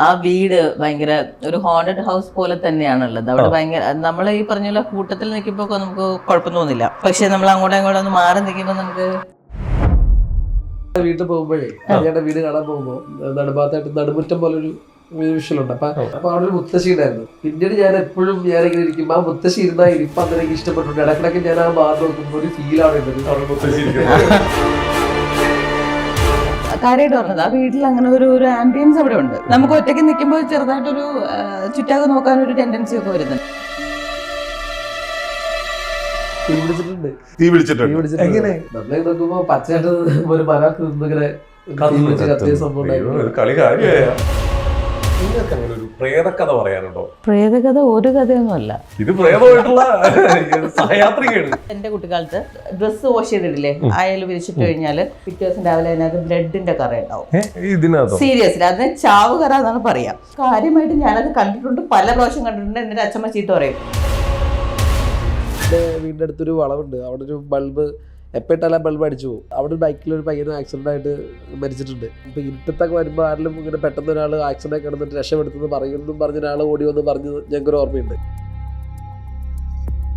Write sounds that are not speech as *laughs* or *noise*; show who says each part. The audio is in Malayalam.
Speaker 1: ആ വീട് ഭയങ്കര ഒരു ഹോണ്ടഡ് ഹൗസ് പോലെ തന്നെയാണുള്ളത്. അവിടെ ഭയങ്കര നമ്മൾ ഈ പറഞ്ഞ പോലെ കൂട്ടത്തിൽ നിൽക്കുമ്പോൾ നമുക്ക് കുഴപ്പം തോന്നില്ല. പക്ഷെ നമ്മൾ അങ്ങോട്ടും ഇങ്ങോട്ടും ഒന്ന് മാറി നിൽക്കുമ്പോൾ നമുക്ക്
Speaker 2: വീട്ടിൽ പോകുമ്പോഴേ അനിയുടെ വീട് കാണാൻ പോകുമ്പോൾ നടുഭാഗത്തായിട്ട് നടുമുറ്റം പോലെ ഒരു വിഷ്വലുണ്ട് അപ്പൊ അപ്പൊ അവിടെ ഒരു മുത്തശ്ശി ഉണ്ടായിരുന്നു. പിന്നീട് ഞാൻ എപ്പോഴും ഞാൻ ഇങ്ങനെ ഇരിക്കുമ്പോൾ ആ മുത്തശ്ശി ഇരുന്ന ഇരിപ്പ് അങ്ങനെ ഇഷ്ടപ്പെട്ടു ഇടക്കിടക്ക് ഞാൻ ആ ഭാഗത്ത് നോക്കുമ്പോൾ ഒരു ഫീലാണ് അവിടെ ആണ് *laughs*
Speaker 1: കാര്യമായിട്ട് പറഞ്ഞത് ആ വീട്ടിൽ അങ്ങനെ ഒരു ഒരു ആംബിയൻസ് അവിടെ ഉണ്ട്. നമുക്ക് ഒറ്റയ്ക്ക് നിൽക്കുമ്പോൾ ചെറുതായിട്ടൊരു ചുറ്റാകെ നോക്കാൻ ഒരു ടെൻഡൻസി ഒക്കെ വരുന്നുണ്ട്.
Speaker 2: തീ പിടിച്ചിട്ടുണ്ട്.
Speaker 3: തീ പിടിച്ചിട്ടുണ്ട്.
Speaker 2: എങ്ങനെ പിടിച്ചിട്ടുണ്ട്. നമ്മളെ നോക്കുമ്പോ പച്ചയായിട്ട് ഒരു മരത്ത്
Speaker 3: ഇങ്ങനെ കളി കാര്യമായ. നിങ്ങൾക്ക് അങ്ങനെ ഒരു പ്രേതകഥ പറയാനുണ്ടോ?
Speaker 1: പ്രേതകഥ ഒരു കഥയൊന്നുമല്ല.
Speaker 3: ഇത് പ്രേതമായിട്ടുള്ള സഹയാത്രികയാണ്.
Speaker 1: എന്റെ കുട്ടിക്കാലത്ത് ഡ്രസ്സ് വാഷ് ചെയ്തിട്ടില്ലേ? അയൽ വിരിച്ചിട്ട് കഴിഞ്ഞാൽ പിറ്റേ ദിവസം രാവിലെ അതിനകത്ത് ബ്ലഡിന്റെ കറ ഉണ്ടാവും.
Speaker 3: ഇതിനകത്തോ?
Speaker 1: സീരിയസ്ലി അതിന് ചാവ് കറ എന്നാണ് പറയാം. കാര്യമായിട്ട് ഞാനത് കണ്ടിട്ടുണ്ട് പല പ്രാവശ്യം കണ്ടിട്ടുണ്ട്. എന്റെ അച്ഛമ്മ ചീത്ത പറയും.
Speaker 2: എന്റെ വീടിന്റെ അടുത്തൊരു വളവുണ്ട്. അവിടെ ഒരു ബൾബ് എപ്പോൾ ആ ബൾബ് അടിച്ചു പോകും. അവിടെ ബൈക്കിൽ ഒരു പയ്യന് ആക്സിഡന്റ് ആയിട്ട് മരിച്ചിട്ടുണ്ട്. ഇപ്പൊ ഇരുട്ടത്തൊക്കെ വരുമ്പോൾ ആരെങ്കിലും ഇങ്ങനെ പെട്ടെന്ന് ഒരാൾ ആക്സിഡന്റ് കിടന്നിട്ട് രക്ഷപ്പെടുത്തുന്നു പറയുന്നു പറഞ്ഞ ഒരാൾ ഓടി വന്ന് പറഞ്ഞ് ഞങ്ങൾക്കൊരു ഓർമ്മയുണ്ട്.